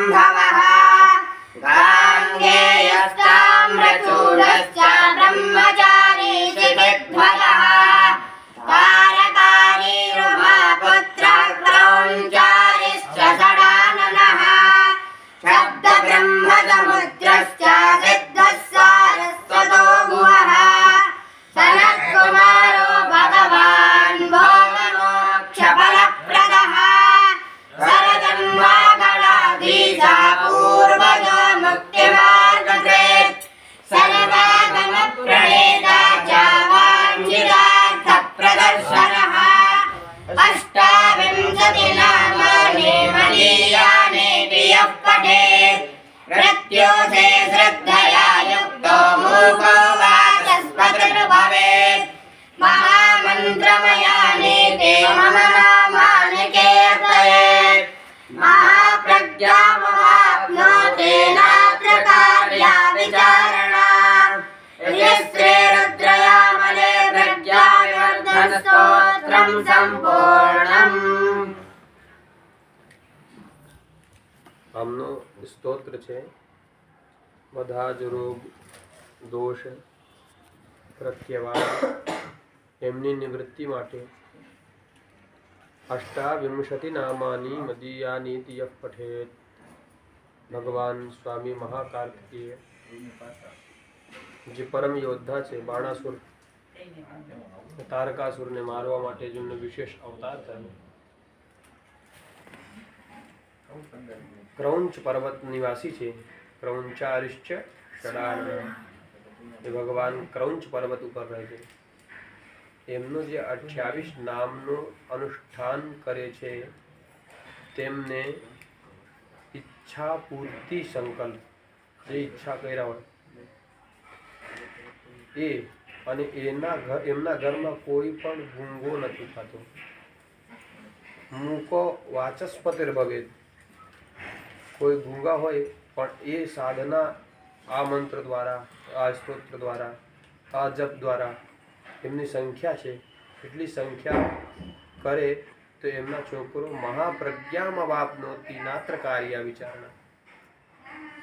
सम्भवः गाङ्गेयस्ताम्रचूडश्च ब्रह्मचारी शिखिध्वजः तारकारीरुमापुत्रः क्रौञ्चारिश्च षडाननः शब्दब्रह्मसमुद्रश्च महामन्त्रमयानेते मम नामानि कीर्तयेत् महाप्रज्ञामवाप्नोति नात्र कार्या विचारणा यस्त्रे रुद्रयामले प्रज्ञाविवर्धनस्तोत्रम् सम्पूर्णम् આમનો સ્તોત્ર છે બધા જ રોગ દોષ પ્રત્યવાદ એમની નિવૃત્તિ માટે અષ્ટાવિંશતિ નામાની મદીયાની યઃ પઠેત. ભગવાન સ્વામી મહાકાર્તિકેય જે પરમ યોદ્ધા છે, બાણાસુર, તારકાસુરને મારવા માટે જેમનો વિશેષ અવતાર થયો. ક્રૌંચ પર્વત નિવાસી છે. ક્રૌંચારિશ્ચ ભગવાન ક્રૌંચ પર્વત ઉપર રહે છે. એમનું જે અઠ્યાવીસ નામનું અનુષ્ઠાન કરે છે, તેમને ઈચ્છા પૂર્તિ સંકલ્પ, જે ઈચ્છા કર્યા હોય. એ અને એના ઘર એમના ઘરમાં કોઈ પણ ગુંગો નથી થતો. મૂકો વાચસ્પતિર ભવે કોઈ ગુંગા હોય, પણ એ સાધના આ મંત્ર દ્વારા, આ સ્તોત્ર દ્વારા, આ જપ દ્વારા એમની સંખ્યા છે, એટલી સંખ્યા કરે તો એમના છોકરો મહાપ્રજ્ઞામાં વાપનોતી નાત્ર કાર્ય વિચારણા.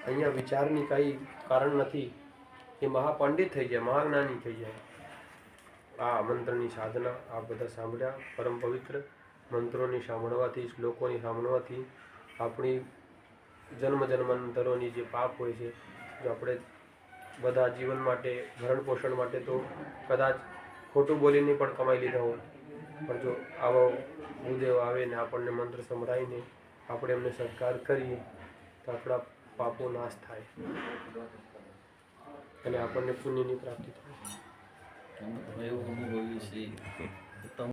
અહીંયા વિચારની કંઈ કારણ નથી. એ મહાપંડિત થઈ જાય, મહાજ્ઞાની થઈ જાય. આ મંત્રની સાધના આ બધા સાંભળ્યા, પરમ પવિત્ર મંત્રોની સાંભળવાથી, શ્લોકોની સાંભળવાથી, આપણી જન્મ જન્માંતરોની જે પાપ હોય છે, જો આપણે બધા જીવન માટે, ભરણ પોષણ માટે તો કદાચ ખોટું બોલીને પણ કમાઈ લીધા હોય. પણ જો આવો ભૂદેવ આવે ને આપણને મંત્ર સંભળાવીને આપણે એમને સત્કાર કરીએ, તો આપણા પાપો નાશ થાય. અને આપણને પુણ્યની પ્રાપ્તિ થાય.